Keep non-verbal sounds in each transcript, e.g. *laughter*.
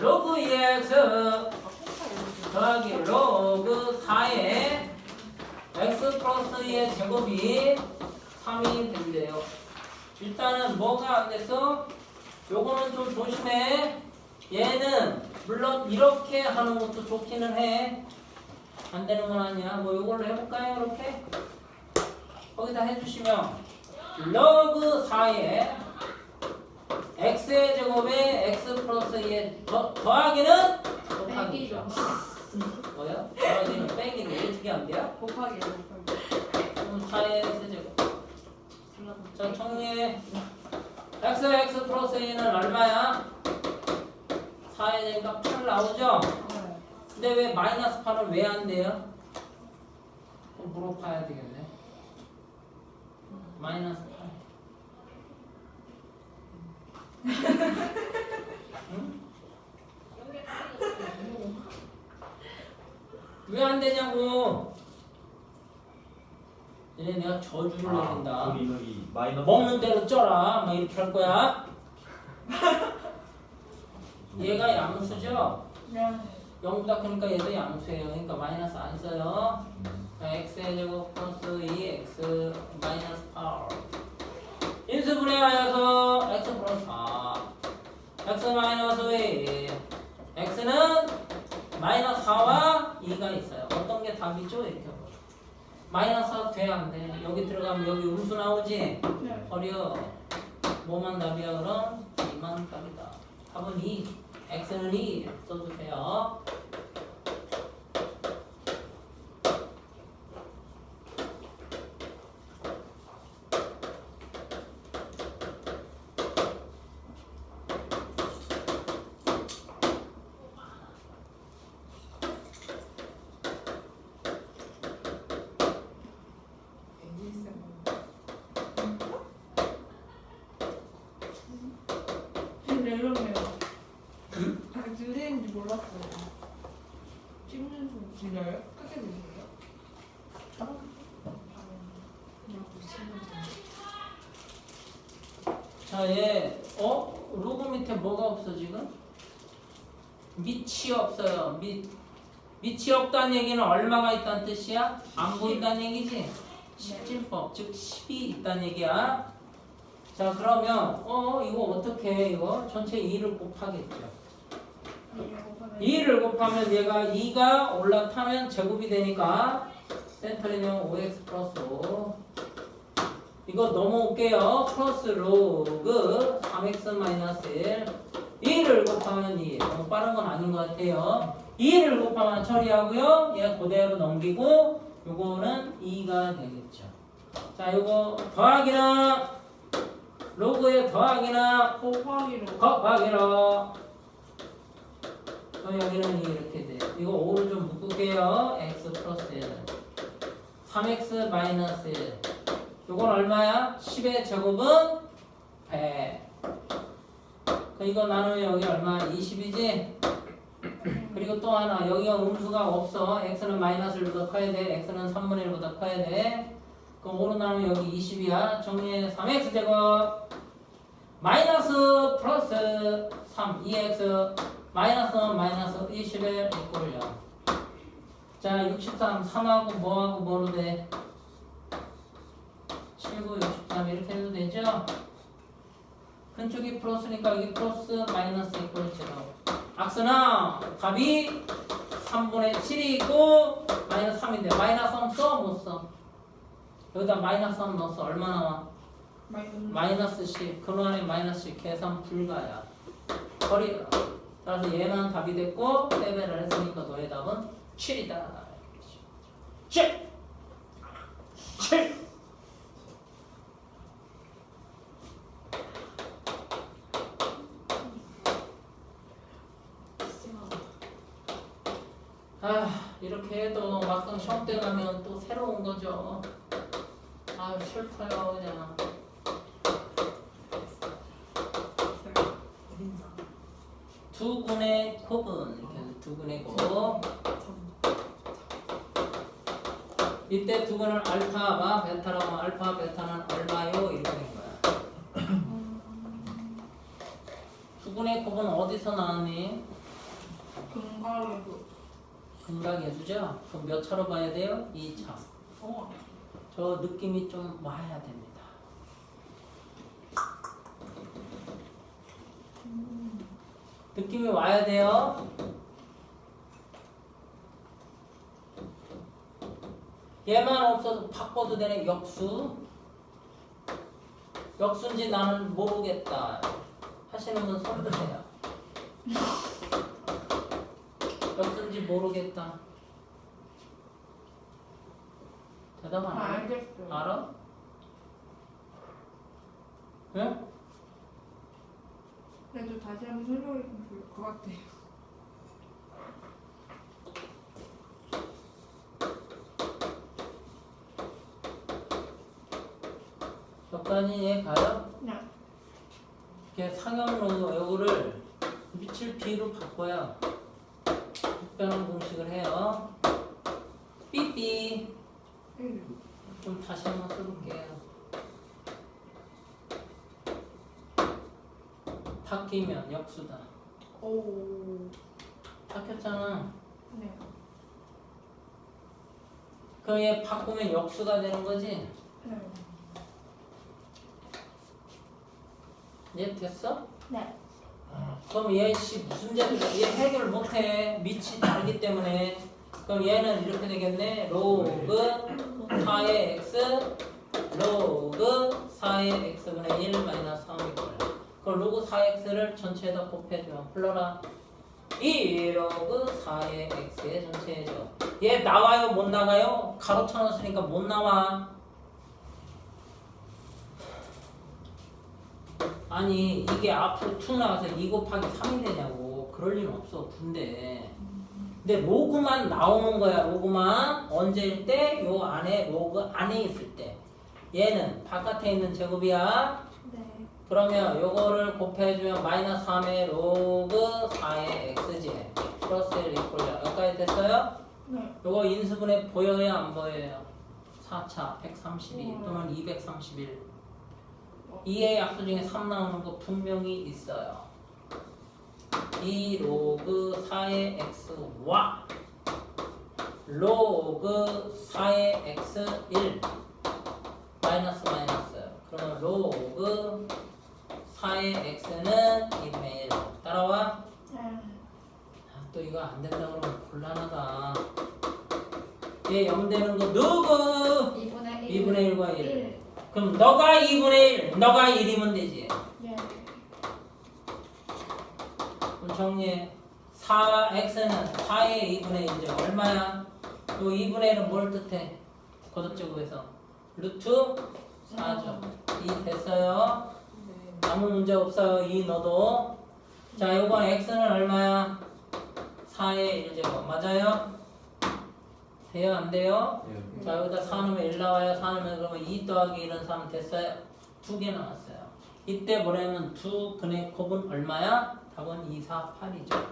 로그 2x 더하기 로그 4의 x 플러스 2의 제곱이 3이 된대요. 일단은 뭐가 안 됐어? 요거는 좀 조심해. 얘는 물론 이렇게 하는 것도 좋기는 해. 안 되는 건 아니야. 뭐 요걸로 해볼까요? 이렇게 거기다 해주시면 로그 4의 x의 제곱에 x 플러스 2의 더, 더하기는 곱하기죠. 뭐야? 더하기는 빼기는 어떻게 안 돼요? 곱하기. 그럼 4의 세제곱. 자, 정리해. x x 플러스 2는 얼마야? 4의 제곱가 8 나오죠? 네. 근데 왜 마이너스 8은 왜 안 돼요? 물어봐야 되겠네. 마이너스 8. 응? 왜안 되냐고? 얘네 내가 저주를 내린다. 여기 여기 마이너스 먹는 대로 쪄라. 막 이렇게 할 거야. *laughs* 얘가 양수죠? 네. 0보다 크니까 얘도 양수예요. 그러니까 마이너스 안 써요. x의 제곱 마이너스 돼야 안 돼. 여기 들어가면 여기 음수 나오지? 네. 버려. 뭐만 답이야 그럼? 2만 답이다. 답은 2. x는 2 써주세요. 근데 이러네요. 아, 들리는지 몰랐어요. 찍는 소리 들려요? 크게 들려요? 그냥 보시면 자, 얘, 어? 로고 밑에 뭐가 없어, 지금? 밑이 없어요. 밑. 밑이 없다는 얘기는 얼마가 있다는 뜻이야? 안 보인다는 얘기지? 17법, 즉 10이 있다는 얘기야. 자, 그러면, 어, 이거 어떻게 해, 이거? 전체 2를 곱하겠죠. 돼요. 2를 곱하면 얘가 2가 올라타면 제곱이 되니까 센터리면 5x 플러스 5 이거 넘어올게요 플러스 로그 3x 마이너스 1 2를 곱하면 2 너무 빠른 건 아닌 것 같아요 2를 곱하면 처리하고요 얘 그대로 넘기고 요거는 2가 되겠죠 자 요거 더하기는 로그의 더하기는 곱하기로. 곱하기로 그럼 여기는 이렇게 돼. 이거 5를 좀 묶을게요. x 플러스 1. 3x 마이너스 1. 요건 얼마야? 10의 제곱은 100. 그 이거 나누면 여기 얼마? 20이지? 그리고 또 하나 여기가 음수가 없어. x는 마이너스 1보다 커야 돼. x는 3분의 1보다 커야 돼. 그럼 5로 나누면 여기 20이야. 정리해. 3x 제곱 마이너스 플러스 3 2x 마이너스 마이너스 21 이꼴 0. 자, 63 3하고 뭐하고 뭐로 돼? 79 63 이렇게 해도 되죠? 큰쪽이 플러스니까 여기 플러스 마이너스 이꼴 0. 악스나 답이 3분의 7이 있고 마이너스 3인데 마이너스 3 써? 못 써? 여기다 마이너스 3 넣어서 얼마 나와? 마이너스. 마이너스 10, 그 안에 마이너스 10 계산 불가야. 버리라. 따라서 얘만 답이 됐고 빼배를 했으니까 너의 답은 7이다. 7! 7! 아 이렇게 해도 막상 시험 때 가면 또 새로운 거죠. 아 슬퍼요 그냥. 두 군의 곱은 이렇게 두 군의 곱 이때 두 군을 알파와 베타라고 하면 알파 베타는 얼마요? 이렇게 된 거야 두 군의 곱은 어디서 나왔니? 근각에 도. 근각예수죠? 그럼 몇 차로 봐야 돼요? 2차. 어. 저 느낌이 좀 와야 됩니다. 느낌이 와야 돼요. 얘만 없어도 바꿔도 되네 역수. 역수인지 나는 모르겠다. 하시는 분 손 드세요. *laughs* 모르겠다. 대답 안 아, 해? 알겠어요. 알아? 응? 그래도 다시 한번 설명해 주면 좋을 것 같아요. 적당히 가요? 네. 이렇게 상형로 요거를 밑을 B로 바꿔야 특별한 공식을 해요. 삐삐. 응. 좀 다시 한번 써볼게요. 바뀌면 역수다. 오. 바뀌었잖아. 네. 그럼 얘 바꾸면 역수가 되는 거지? 네. 얘 됐어? 네. 그럼 얘씨 무슨 제도 얘 해결 못해. 밑이 다르기 때문에. 그럼 얘는 이렇게 되겠네. 로그 4의 x 로그 4의 x분의 1 마이너스 3이 걸 그럼 로그 4의 x를 전체에다 곱해주면 불러라. 2 로그 4의 x의 전체죠. 얘 나와요? 못 나가요? 가로 쳐놨으니까 못 나와 아니 이게 앞으로 툭 나와서 2 곱하기 3이 되냐고. 그럴 리는 없어 군대. 근데 로그만 나오는 거야 로그만. 언제일 때? 요 안에 로그 안에 있을 때. 얘는 바깥에 있는 제곱이야. 네. 그러면 요거를 곱해주면 마이너스 3의 로그 4의 x지 플러스 1 이꼴이야 여기까지 됐어요? 네. 요거 인수분해 보여요 안 보여요? 4차 132 또는 231 2의 약수 중에 3 나오는 거 분명히 있어요 2 로그 4의 x와 로그 4의 x 1 마이너스 마이너스 그러면 로그 4의 x는 2분의 1 따라와? 네. 아, 또 이거 안 된다 그러면 곤란하다 얘 0 되는 거 누구? 2분의 1. 2분의 1과 1 1. 그럼 너가 2분의 1 너가 1이면 되지 예. 그럼 정리해 4x는 4의 2분의 1이죠 얼마야? 요 2분의 1은 뭘 뜻해? 거듭제곱에서 루트 4죠 2 됐어요 네. 아무 문제 없어요 2 넣어도 자 요번 x는 얼마야? 4의 1제곱 맞아요? 돼요 안 돼요? 예. 자 여기다 4 넣으면 1 나와요 4 넣으면 그러면 2 더하기 1은 3 됐어요? 두 개 나왔어요 이때 뭐냐면 두 근의 곱은 얼마야? 답은 2, 4, 8이죠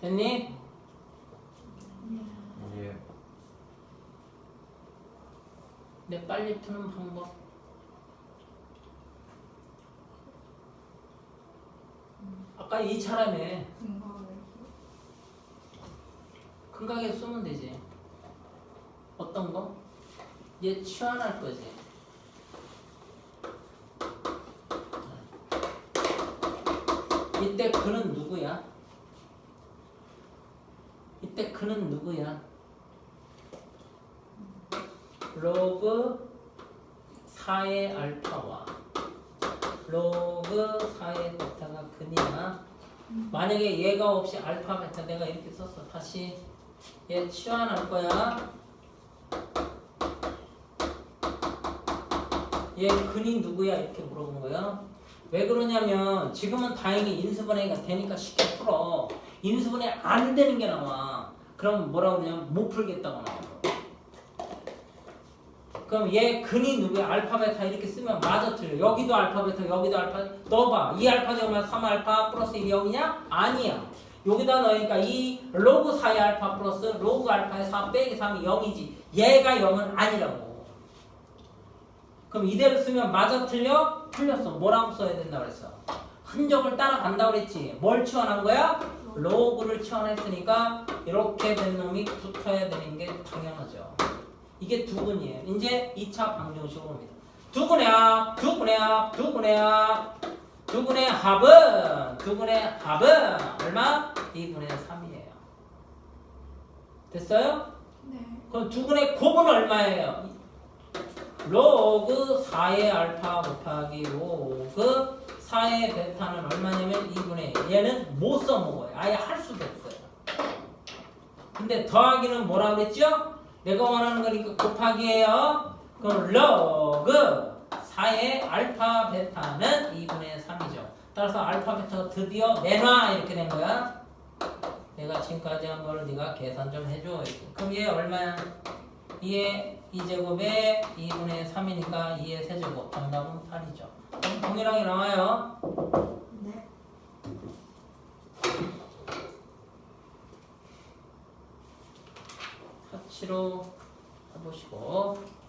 됐니? 예. 내 빨리 푸는 방법 아까 2차라며 근각에도. 큰 가게 쓰면 되지 어떤 거? 얘 치환할 거지 이때 그는 누구야? 이때 그는 누구야? 로그 4의 알파와 로그 4의 베타가 근이야 만약에 얘가 없이 알파 베타 내가 이렇게 썼어 다시 얘 치환할 거야 얘 근이 누구야? 이렇게 물어본 거야 왜 그러냐면 지금은 다행히 인수분해가 되니까 쉽게 풀어. 인수분해 안 되는 게 나와. 그럼 뭐라고 그러냐면 못 풀겠다고 나와. 그럼 얘 근이 누구야? 알파 베타 이렇게 쓰면 맞아 틀려. 여기도 알파 베타 여기도 알파. 넣어봐. 2 알파 제곱면 3 알파 플러스 1이 0이냐? 아니야. 여기다 넣으니까 이 로그 4의 알파 플러스 로그 알파의 4 빼기 3이 0이지. 얘가 0은 아니라고 그럼 이대로 쓰면 맞아 틀려? 틀렸어 뭐라고 써야 된다 그랬어 흔적을 따라간다 그랬지 뭘 치환한 거야? 로그를 치환했으니까 이렇게 된 놈이 붙어야 되는 게 당연하죠. 이게 두근이에요. 이제 2차 방정식으로 옵니다. 두근의 합, 두근의 합, 두근의 합. 두근의 합은 두근의 합은 얼마? 2분의 3이에요. 됐어요? 네. 그럼 두근의 곱은 얼마예요? 로그 4의 알파 곱하기 로그 4의 베타는 얼마냐면 2분의 1. 얘는 못 써먹어요. 아예 할 수도 없어요. 근데 더하기는 뭐라 그랬죠? 내가 원하는 거니까 곱하기예요. 그럼 로그 4의 알파 베타는 2분의 3이죠. 따라서 알파 베타가 드디어 내놔 이렇게 된 거야. 내가 지금까지 한 거를 네가 계산 좀 해줘. 그럼 얘 얼마야? 2의 2제곱에 2분의 3이니까 2의 세제곱. 정답은 8이죠. 그럼 동일하게 나와요. 네. 터치로 해보시고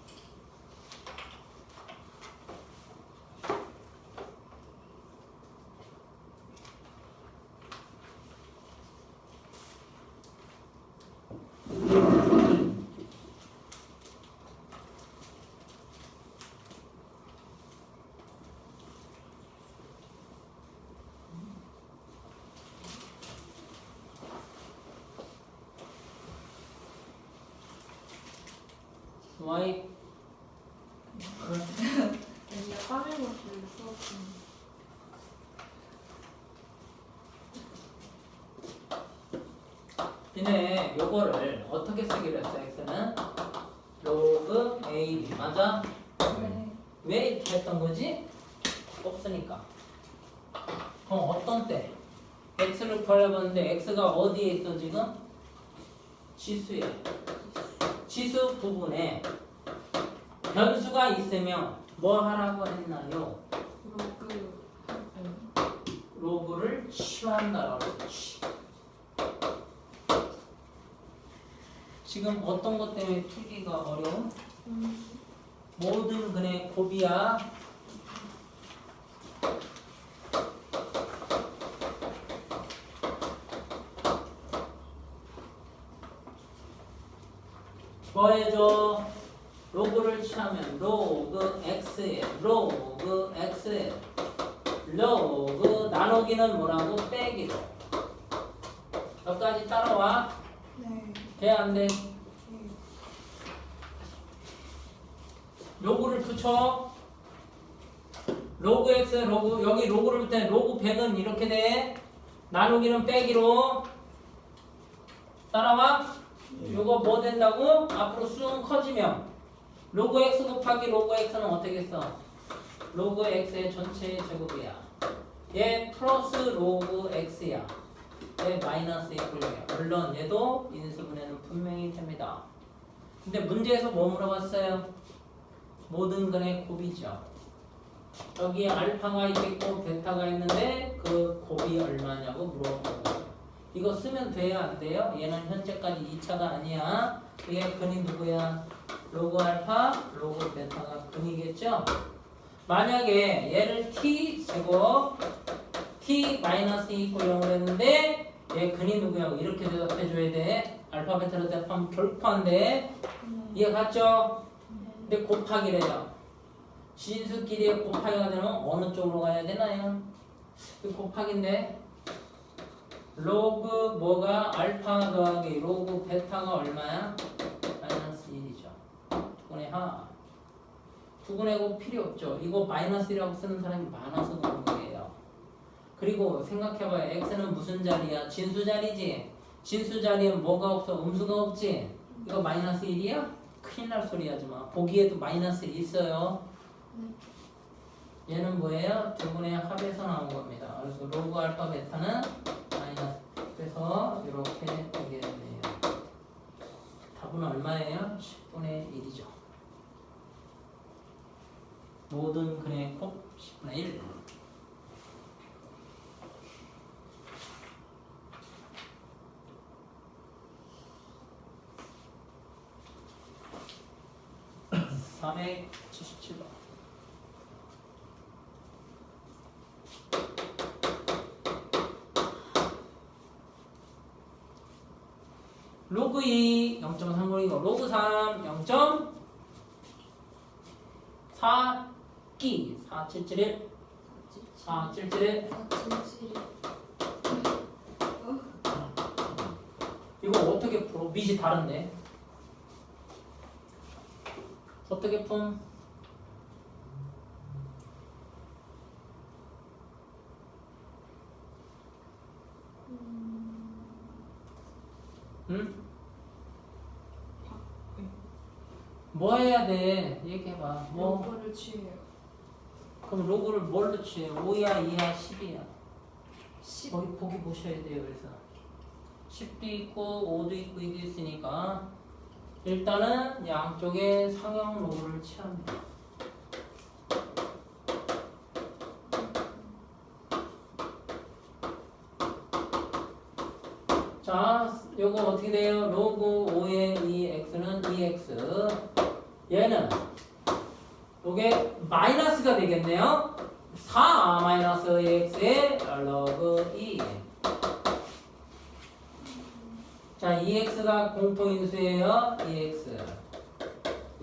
y 아니야 까매버릴 수 없음. 얘네 요거를 어떻게 쓰기로 했어 x는 로그 a b 맞아? 네. 왜 이렇게 했던 거지? 없으니까 그럼 어떤 때? x를 구하려봤는데 x가 어디에 있어 지금? 지수에 지수 부분에 변수가 있으면 뭐 하라고 했나요? 로그. 로그를 치환한다라고 했지 지금 어떤 것 때문에 풀기가 어려워? 음. 모든 근의 곱이야. 뭐 해줘? 로그를 취하면 로그 x에 로그 x에 로그 나누기는 뭐라고? 빼기로 여기까지 따라와 네. 돼안 돼? 네. 로그를 붙여 로그 x 로그 여기 로그를 붙여 로그 100은 이렇게 돼 나누기는 빼기로 따라와 요거 뭐 된다고? 앞으로 쑥 커지면. 로그 x 곱하기 로그 x는 어떻게 써? 로그 x의 전체 제곱이야. 얘 플러스 로그 x야. 얘 마이너스 1이야 물론 얘도 인수분해는 분명히 됩니다. 근데 문제에서 뭐 물어봤어요? 모든 근의 곱이죠. 여기 알파가 있겠고 베타가 있는데 그 곱이 얼마냐고 거예요. 이거 쓰면 돼요 안 돼요? 얘는 현재까지 2차가 아니야. 얘 근이 누구야? 로그 알파, 로그 베타가 근이겠죠? 만약에 얘를 t 제곱 t 마이너스 2 있고 0을 했는데 얘 근이 누구야? 이렇게 대답해 줘야 돼. 알파 베타로 대답하면 안 돼. 이해 갔죠? 근데 곱하기래요. 진수끼리 곱하기가 되면 어느 쪽으로 가야 되나요? 이 곱하기인데 로그 뭐가 알파 더하기 로그 베타가 얼마야? 마이너스 1이죠. 두분의 하. 두분의 곱 필요 없죠. 이거 마이너스 1이라고 쓰는 사람이 많아서 그런 거예요. 그리고 생각해봐요. x는 무슨 자리야? 진수 자리지? 진수 자리엔 뭐가 없어? 음수가 없지? 이거 마이너스 1이야? 큰일 날 소리 하지 마. 보기에도 마이너스 1 있어요. 얘는 뭐예요? 두 분의 합에서 나온 겁니다. 그래서 로그 알파 베타는. 그래서 이렇게 되게 되네요. 답은 얼마예요? 10분의 1이죠. 모든 근의 곱 10분의 1. (477번) 로그 2 0.3이고 로그 3 0.4끼 4771 4771 477. 이거 어떻게 풀어? 밑이 다른데 어떻게 품? 응? 뭐 해야 돼? 얘기해봐. 뭐? 로그를 취해요. 그럼 로그를 뭘로 취해? 5야, 2야, 10이야. 10. 거기 보기 보셔야 돼요. 그래서 10도 있고 5도 있고 이도 있으니까 일단은 양쪽에 상형 로그를 취합니다. 자, 요거 어떻게 돼요? 로그 5의 2x는 2x. 얘는 요게 마이너스가 되겠네요. 4 마이너스 x의 로그 2. 자, 2x가 공통인수예요. 2x.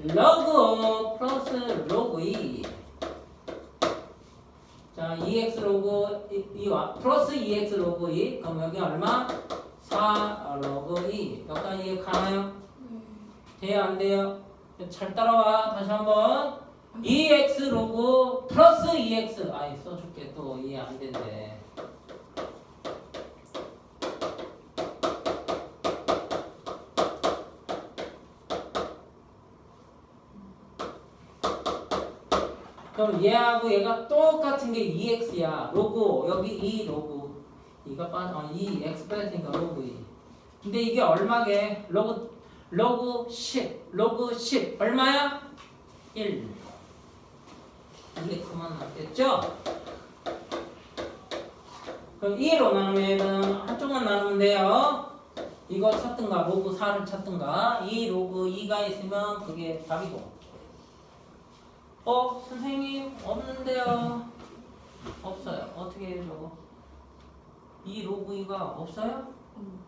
로그 플러스 로그 2. 자, 2x 로그 2와 플러스 2x 로그 2. 그럼 여기 얼마? 4 로그 2. 여기까지 이해 가나요? 네. 돼요, 안 돼요? 잘 따라와. 다시 한번. 2x 로그 플러스 2x. 아이, 써줄게. 또 이해 안 된대. 그럼 얘하고 얘가 똑같은 게 2x야. 로그, 여기 2 로그. 이가 빠, 어, 2x 빼니까 로그 2. 근데 이게 얼마게? 로그, 로그 10. 로그 10. 얼마야? 1. 이게 그만 났겠죠? 그럼 2로 나누면 한쪽만 나누면 돼요. 이거 찾든가 로그 4를 찾든가 2 로그 2가 있으면 그게 답이고 어? 선생님 없는데요 없어요 어떻게 해요 저거 2 로그 2가 없어요? 음.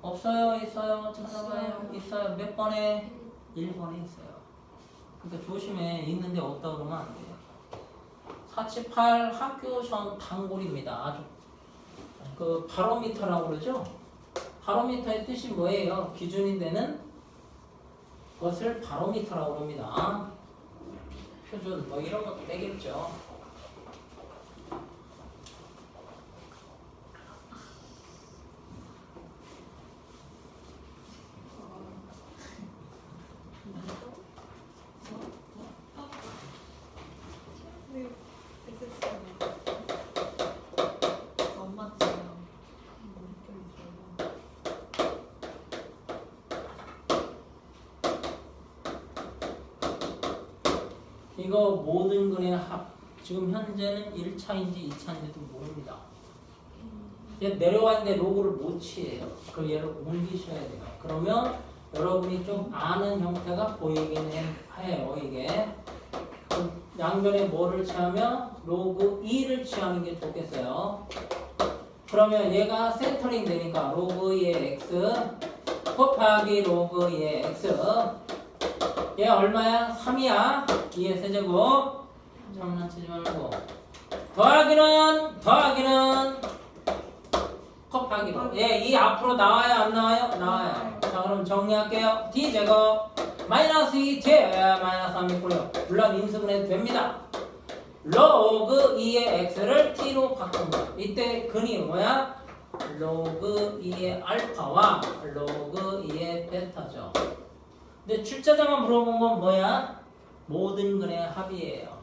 없어요 있어요 찾아봐요? 있어요. 있어요. 몇 번에? 1번에 있어요. 그러니까 조심해. 있는데 없다 그러면 안 돼요. 478 학교 전 단골입니다. 아주 그 바로미터라고 그러죠? 바로미터의 뜻이 뭐예요? 기준이 되는 것을 바로미터라고 합니다. 표준 뭐 이런 것도 되겠죠 네. SS가 엄마처럼 이거 모든 근의 합 지금 현재는 1차인지 2차인지도 모릅니다. 있는데 로그를 못 취해요. 그럼 얘를 옮기셔야 돼요. 그러면 여러분이 좀 아는 형태가 보이긴 해요 이게. 양변에 뭐를 취하면 로그 2를 취하는 게 좋겠어요. 그러면 얘가 센터링 되니까 로그 2의 x 곱하기 로그 2의 x 얘 얼마야? 3이야. 2의 세제곱. 장난치지 말고. 더하기는 더하기는 곱하기로. 얘이 앞으로 나와요? 안 나와요? 나와요. 자 그럼 정리할게요. D 제곱 마이너스 2t 마이너스 3 있고요. 물론 인수분 해도 됩니다. 로그 2의 x를 t로 바꾼다 이때 근이 뭐야? 로그 2의 알파와 로그 2의 베타죠 근데 출제자가 물어본 건 뭐야? 모든 근의 합이에요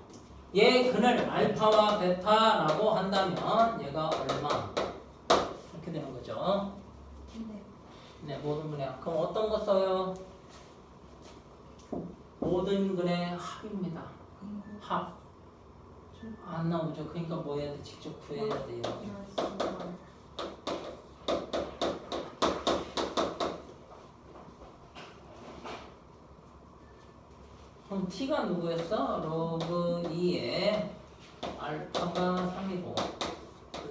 얘 근을 알파와 베타라고 한다면 얘가 얼마? 이렇게 되는 거죠 네. 네, 모든 근의 합. 그럼 어떤 거 써요? 모든 근의 합입니다. 합. 안 나오죠. 그러니까 뭐 해야 돼? 직접 구해야 돼요. 그럼 t가 누구였어? 로그 2의 알파가 3이고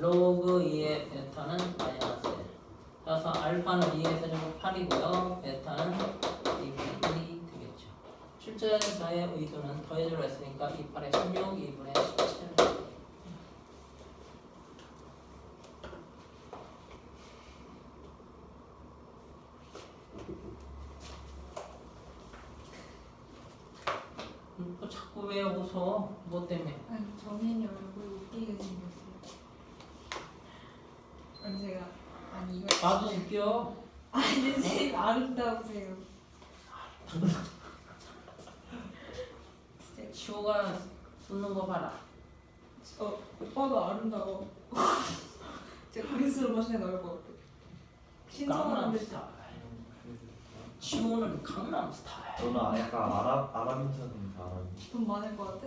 로그 2의 베타는 마이너스 1. 자, 따라서 알파는 2에서 제곱 8이고요. 베타는 2분의 1이 되겠죠. 출제 저의 의도는 더해주려 했으니까 2, 8에 16, 2분의 17. 음, 또 자꾸 왜 웃어? 뭐 때문에? 아니 정인이 얼굴 웃기게 생겼어요. 아니 제가 아니 이거 나도 웃겨. 아니 선생님 아름다우세요. 진짜 치호가 웃는 거 봐라. 어 오빠도 아름다워. 제가 그리스로 마시는 나올 것 같아. 강남 신선한데 스타일. 치호는 강남 스타일. 저는 아- 약간 아랍 아랍인처럼 아랍 돈 많을 것 같아?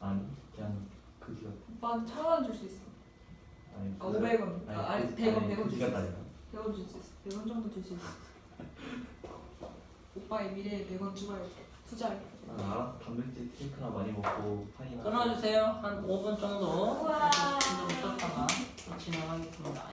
아니 그냥 그지 같아 오빠한테 천원 줄 수 있어. 아니 아 500원. 아, 아니 그- 100원 아니, 100원 그지 줄수 있어. 같다니까 100원 줄 수 있어. 100원 정도 줄 수 있어. 오빠의 미래에 100원 주고야 투자해. 난 아랍 단백질 스테이크나 많이 먹고 파이나 끊어주세요. 한 5분 정도. 우와. 또 진행하겠습니다.